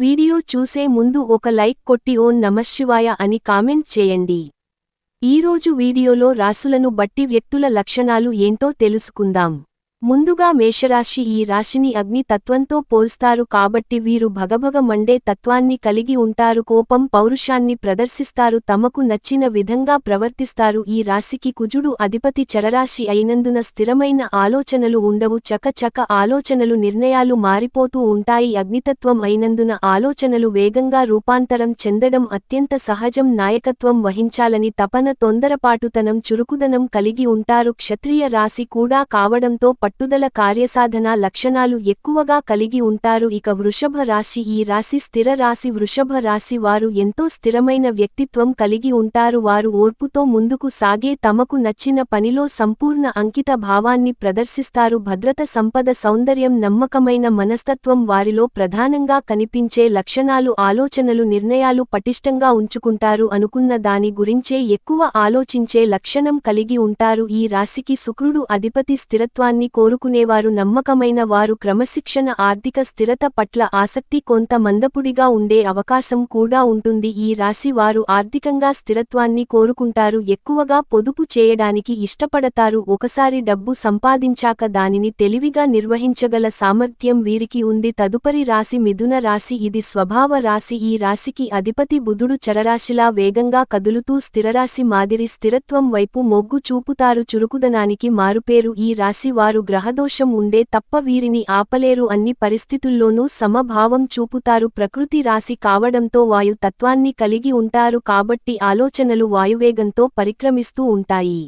Video చూసే ముందు ఒక లైక్ కొట్టి ఓం నమశివాయ అని కామెంట్ చేయండి. ఈరోజు వీడియోలో రాసులను బట్టి వ్యక్తుల లక్షణాలు ఏంటో తెలుసుకుందాం. ముందుగా మేషరాశి ఈ రాశిని అగ్ని తత్వంతో పోల్స్తారు కాబట్టి వీరు భగభగ మండే తత్వాన్ని కలిగి ఉంటారు కోపం పౌరుషాన్ని ప్రదర్శిస్తారు తమకు నచ్చిన విధంగా ప్రవర్తిస్తారు. ఈ రాశికి కుజుడు అధిపతి చరరాశి అయినందున స్థిరమైన ఆలోచనలు ఉండవు. చకచక ఆలోచనలు నిర్ణయాలు మారిపోతూ ఉంటాయి. అగ్నితత్వం అయినందున ఆలోచనలు వేగంగా రూపాంతరం చెందడం అత్యంత సహజం. నాయకత్వం వహించాలని తపన తొందరపాటుతనం చురుకుదనం కలిగి ఉంటారు. క్షత్రియ రాశి కూడా కావడంతో పట్టుదల కార్యసాధన లక్షణాలు ఎక్కువగా కలిగి ఉంటారు. ఇక వృషభ రాశి ఈ రాశి స్థిర రాశి వృషభ రాశి వారు ఎంతో స్థిరమైన వ్యక్తిత్వం కలిగి ఉంటారు. వారు ఓర్పుతో ముందుకు సాగే తమకు నచ్చిన పనిలో సంపూర్ణ అంకిత భావాన్ని ప్రదర్శిస్తారు. భద్రత సంపద సౌందర్యం నమ్మకమైన మనస్తత్వం వారిలో ప్రధానంగా కనిపించే లక్షణాలు ఆలోచనలు నిర్ణయాలు పటిష్టంగా ఉంచుకుంటారు. అనుకున్న దాని గురించే ఎక్కువ ఆలోచించే లక్షణం కలిగి ఉంటారు. ఈ రాశికి శుక్రుడు అధిపతి స్థిరత్వాన్ని కోరుకునేవారు నమ్మకమైన వారు క్రమశిక్షణ ఆర్థిక స్థిరత పట్ల ఆసక్తి కొంత మందపుడిగా ఉండే అవకాశం కూడా ఉంటుంది. ఈ రాశి వారు ఆర్థికంగా స్థిరత్వాన్ని కోరుకుంటారు. ఎక్కువగా పొదుపు చేయడానికి ఇష్టపడతారు. ఒకసారి డబ్బు సంపాదించాక దానిని తెలివిగా నిర్వహించగల సామర్థ్యం వీరికి ఉంది. తదుపరి రాశి మిథున రాశి. ఇది స్వభావ రాశి. ఈ రాశికి అధిపతి బుధుడు చరరాశిలా వేగంగా కదులుతూ స్థిరరాశి మాదిరి స్థిరత్వం వైపు మొగ్గు చూపుతారు. చురుకుదనానికి మారుపేరు. ఈ రాశి వారు గ్రహదోషం ఉండే తప్ప వీరిని ఆపలేరు అన్ని పరిస్థితుల్లోనూ సమభావం చూపుతారు. ప్రకృతి రాశి కావడంతో వాయు తత్వాన్ని కలిగి ఉంటారు కాబట్టి ఆలోచనలు వాయువేగంతో పరిక్రమిస్తూ ఉంటాయి.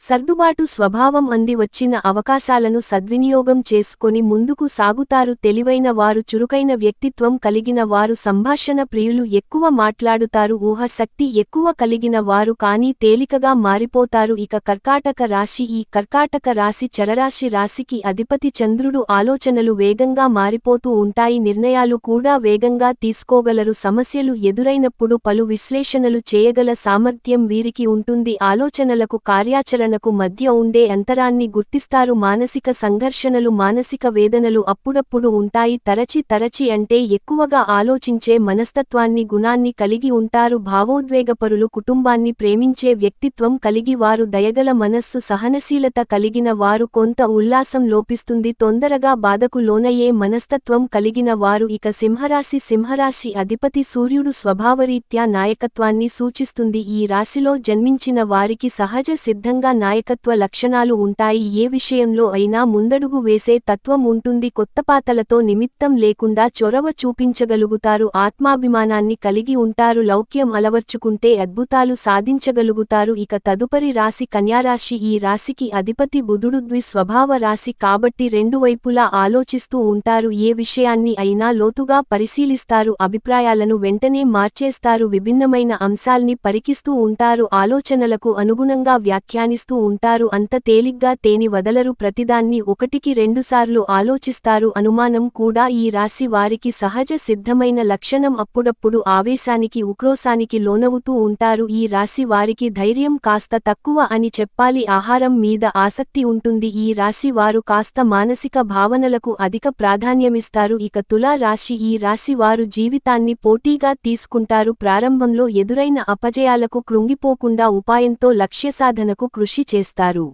సర్దుబాటు స్వభావం అంది వచ్చిన అవకాశాలను సద్వినియోగం చేసుకొని ముందుకు సాగుతారు తెలివైన వారు చురుకైన వ్యక్తిత్వం కలిగిన వారు సంభాషణ ప్రియులు ఎక్కువ మాట్లాడుతారు ఊహశక్తి ఎక్కువ కలిగిన వారు కానీ తేలికగా మారిపోతారు ఇక కర్కాటక రాశి ఈ కర్కాటక రాశి చరరాశి రాశికి అధిపతి చంద్రుడు ఆలోచనలు వేగంగా మారిపోతూ ఉంటాయి నిర్ణయాలు కూడా వేగంగా తీసుకోగలరు సమస్యలు ఎదురైనప్పుడు పలు విశ్లేషణలు చేయగల సామర్థ్యం వీరికి ఉంటుంది ఆలోచనలకు కార్యాచరణ కు మధ్య ఉండే అంతరాన్ని గుర్తిస్తారు. మానసిక సంఘర్షణలు మానసిక వేదనలు అప్పుడప్పుడు ఉంటాయి. తరచి తరచి అంటే ఎక్కువగా ఆలోచించే మనస్తత్వాన్ని గుణాన్ని కలిగి ఉంటారు. భావోద్వేగపరులు కుటుంబాన్ని ప్రేమించే వ్యక్తిత్వం కలిగి వారు. దయగల మనస్సు సహనశీలత కలిగిన వారు కొంత ఉల్లాసం లోపిస్తుంది. తొందరగా బాధకు లోనయ్యే మనస్తత్వం కలిగిన వారు ఇక సింహరాశి సింహరాశి అధిపతి సూర్యుడు స్వభావరీత్యా నాయకత్వాన్ని సూచిస్తుంది. ఈ రాశిలో జన్మించిన వారికి సహజ సిద్ధంగా నాయకత్వ లక్షణాలు ఉంటాయి. ఏ విషయంలో అయినా ముందడుగు వేసే తత్వం ఉంటుంది. కొత్తపాతలతో నిమిత్తం లేకుండా చొరవ చూపించగలుగుతారు. ఆత్మాభిమానాన్ని కలిగి ఉంటారు. లౌక్యం అలవర్చుకుంటే అద్భుతాలు సాధించగలుగుతారు. ఇక తదుపరి రాశి కన్యారాశి. ఈ రాశికి అధిపతి బుధుడు ద్విస్వభావ రాశి కాబట్టి రెండు వైపులా ఆలోచిస్తూ ఉంటారు. ఏ విషయాన్ని అయినా లోతుగా పరిశీలిస్తారు. అభిప్రాయాలను వెంటనే మార్చేస్తారు. విభిన్నమైన అంశాల్ని పరికిస్తూ ఉంటారు. ఆలోచనలకు అనుగుణంగా వ్యాఖ్యానిస్తూ ఉంటారు. అంత తేలిగ్గా తేని వదలరు. ప్రతిదాన్ని ఒకటికి రెండుసార్లు ఆలోచిస్తారు. అనుమానం కూడా ఈ రాశి వారికి సహజ సిద్ధమైన లక్షణం. అప్పుడప్పుడు ఆవేశానికి ఉక్రోశానికి లోనవుతూ ఉంటారు. ఈ రాశి వారికి ధైర్యం కాస్త తక్కువ అని చెప్పాలి. ఆహారం మీద ఆసక్తి ఉంటుంది. ఈ రాశి వారు కాస్త మానసిక భావనలకు అధిక ప్రాధాన్యమిస్తారు. ఇక తులా రాశి ఈ రాశి వారు జీవితాన్ని పోటీగా తీసుకుంటారు. ప్రారంభంలో ఎదురైన అపజయాలకు కృంగిపోకుండా ఉపాయంతో లక్ష్యసాధనకు కృషి చేస్తారు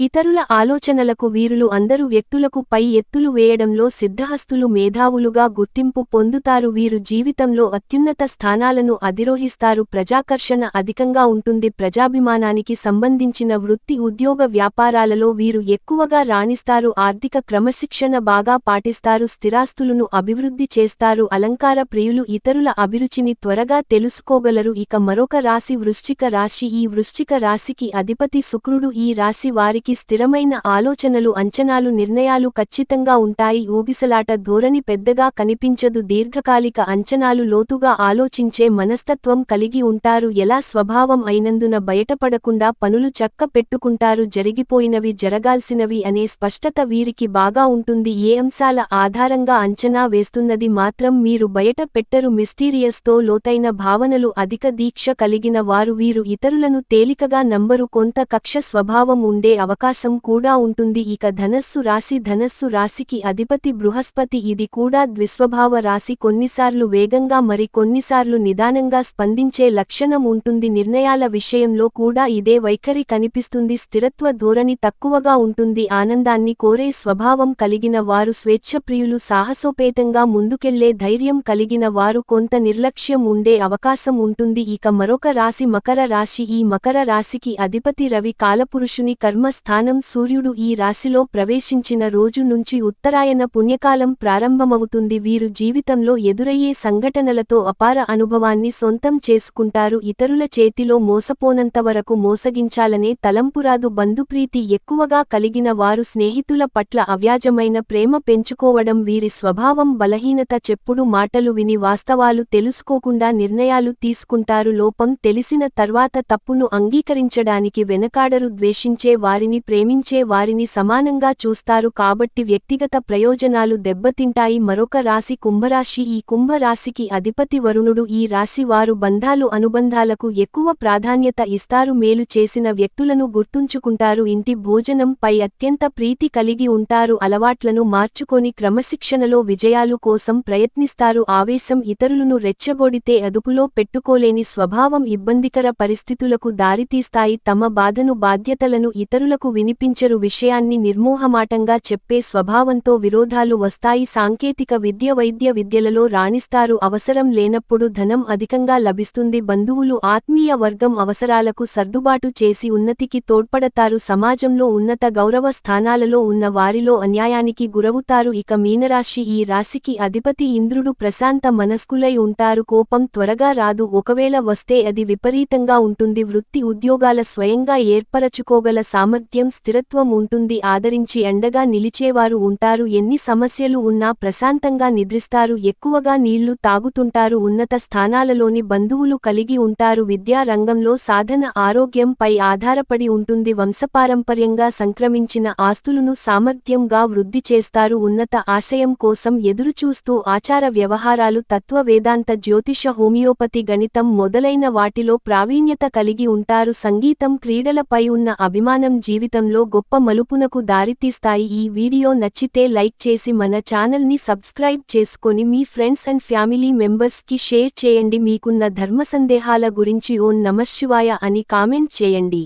ఇతరుల ఆలోచనలకు వీరులు అందరు వ్యక్తులకు పై ఎత్తులు వేయడంలో సిద్ధహస్తులు మేధావులుగా గుర్తింపు పొందుతారు. వీరు జీవితంలో అత్యున్నత స్థానాలను అధిరోహిస్తారు. ప్రజాకర్షణ అధికంగా ఉంటుంది. ప్రజాభిమానానికి సంబంధించిన వృత్తి ఉద్యోగ వ్యాపారాలలో వీరు ఎక్కువగా రాణిస్తారు. ఆర్థిక క్రమశిక్షణ బాగా పాటిస్తారు. స్థిరాస్తులను అభివృద్ధి చేస్తారు. అలంకార ప్రియులు ఇతరుల అభిరుచిని త్వరగా తెలుసుకోగలరు. ఇక మరొక రాశి వృశ్చిక రాశి. ఈ వృశ్చిక రాశికి అధిపతి శుక్రుడు. ఈ రాశి వారి వారికి స్థిరమైన ఆలోచనలు అంచనాలు నిర్ణయాలు ఖచ్చితంగా ఉంటాయి. ఊగిసలాట ధోరణి పెద్దగా కనిపించదు. దీర్ఘకాలిక అంచనాలు లోతుగా ఆలోచించే మనస్తత్వం కలిగి ఉంటారు. ఎలా స్వభావం అయినందున బయటపడకుండా పనులు చక్క పెట్టుకుంటారు. జరిగిపోయినవి జరగాల్సినవి అనే స్పష్టత వీరికి బాగా ఉంటుంది. ఏ అంశాల ఆధారంగా అంచనా వేస్తున్నది మాత్రం మీరు బయట పెట్టరు. మిస్టీరియస్తో లోతైన భావనలు అధిక దీక్ష కలిగిన వారు వీరు ఇతరులను తేలికగా నంబరు కొంత కక్ష స్వభావం ఉండే అవకాశం అవకాశం కూడా ఉంటుంది. ఇక ధనస్సు రాశి ధనస్సు రాశికి అధిపతి బృహస్పతి. ఇది కూడా ద్విస్వభావ రాశి. కొన్నిసార్లు వేగంగా మరి కొన్నిసార్లు నిదానంగా స్పందించే లక్షణం ఉంటుంది. నిర్ణయాల విషయంలో కూడా ఇదే వైఖరి కనిపిస్తుంది. స్థిరత్వ ధోరణి తక్కువగా ఉంటుంది. ఆనందాన్ని కోరే స్వభావం కలిగిన వారు స్వేచ్ఛప్రియులు సాహసోపేతంగా ముందుకెళ్ళే ధైర్యం కలిగిన వారు కొంత నిర్లక్ష్యం ఉండే అవకాశం ఉంటుంది. ఇక మరొక రాశి మకర రాశి. ఈ మకర రాశికి అధిపతి రవి కాలపురుషుని స్థానం సూర్యుడు ఈ రాశిలో ప్రవేశించిన రోజు నుంచి ఉత్తరాయణ పుణ్యకాలం ప్రారంభమవుతుంది. వీరు జీవితంలో ఎదురయ్యే సంఘటనలతో అపార అనుభవాన్ని సొంతం చేసుకుంటారు. ఇతరుల చేతిలో మోసపోనంత వరకు మోసగించాలనే తలంపురాదు. బంధుప్రీతి ఎక్కువగా కలిగిన వారు స్నేహితుల పట్ల అవ్యాజమైన ప్రేమ పెంచుకోవడం వీరి స్వభావం బలహీనత చెప్పుడు మాటలు విని వాస్తవాలు తెలుసుకోకుండా నిర్ణయాలు తీసుకుంటారు. లోపం తెలిసిన తర్వాత తప్పును అంగీకరించడానికి వెనకాడరు. ద్వేషించే వారిని ప్రేమించే వారిని సమానంగా చూస్తారు కాబట్టి వ్యక్తిగత ప్రయోజనాలు దెబ్బతింటాయి. మరొక రాశి కుంభరాశి. ఈ కుంభరాశికి అధిపతి వరుణుడు. ఈ రాశి వారు బంధాలు అనుబంధాలకు ఎక్కువ ప్రాధాన్యత ఇస్తారు. మేలు చేసిన వ్యక్తులను గుర్తుంచుకుంటారు. ఇంటి భోజనం పై అత్యంత ప్రీతి కలిగి ఉంటారు. అలవాట్లను మార్చుకొని క్రమశిక్షణలో విజయాలు కోసం ప్రయత్నిస్తారు. ఆవేశం ఇతరులను రెచ్చగొడితే అదుపులో పెట్టుకోలేని స్వభావం ఇబ్బందికర పరిస్థితులకు దారితీస్తాయి. తమ బాధను బాధ్యతలను ఇతరులకు వినిపించరు విషయాన్ని నిర్మోహమాటంగా చెప్పే స్వభావంతో విరోధాలు వస్తాయి. సాంకేతిక విద్య వైద్య విద్యలలో రాణిస్తారు. అవసరం లేనప్పుడు ధనం అధికంగా లభిస్తుంది. బంధువులు ఆత్మీయ వర్గం అవసరాలకు సర్దుబాటు చేసి ఉన్నతికి తోడ్పడతారు. సమాజంలో ఉన్నత గౌరవ స్థానాలలో ఉన్న వారిలో అన్యాయానికి గురవుతారు. ఇక మీనరాశి ఈ రాశికి అధిపతి ఇంద్రుడు ప్రశాంత మనస్కులై ఉంటారు. కోపం త్వరగా రాదు. ఒకవేళ వస్తే అది విపరీతంగా ఉంటుంది. వృత్తి ఉద్యోగాల స్వయంగా ఏర్పరచుకోగల సామర్థ్యం స్థిరత్వం ఉంటుంది. ఆదరించి అండగా నిలిచేవారు ఉంటారు. ఎన్ని సమస్యలు ఉన్నా ప్రశాంతంగా నిద్రిస్తారు. ఎక్కువగా నీళ్ళు తాగుతుంటారు. ఉన్నత స్థానాలలోని బంధువులు కలిగి ఉంటారు. విద్యా రంగంలో సాధన ఆరోగ్యంపై ఆధారపడి ఉంటుంది. వంశపారంపర్యంగా సంక్రమించిన ఆస్తులను సామర్థ్యంగా వృద్ధి చేస్తారు. ఉన్నత ఆశయం కోసం ఎదురుచూస్తూ ఆచార వ్యవహారాలు తత్వ వేదాంత జ్యోతిష హోమియోపతి గణితం మొదలైన వాటిలో ప్రావీణ్యత కలిగి ఉంటారు. సంగీతం క్రీడలపై ఉన్న అభిమానం జీవితంలో గొప్ప మలుపునకు దారితీస్తాయి ఈ వీడియో నచ్చితే లైక్ చేసి మన ఛానల్ని సబ్స్క్రైబ్ చేసుకొని మీ ఫ్రెండ్స్ అండ్ ఫ్యామిలీ మెంబర్స్కి షేర్ చేయండి. మీకున్న ధర్మ సందేహాల గురించి ఓం నమశివాయ అని కామెంట్ చేయండి.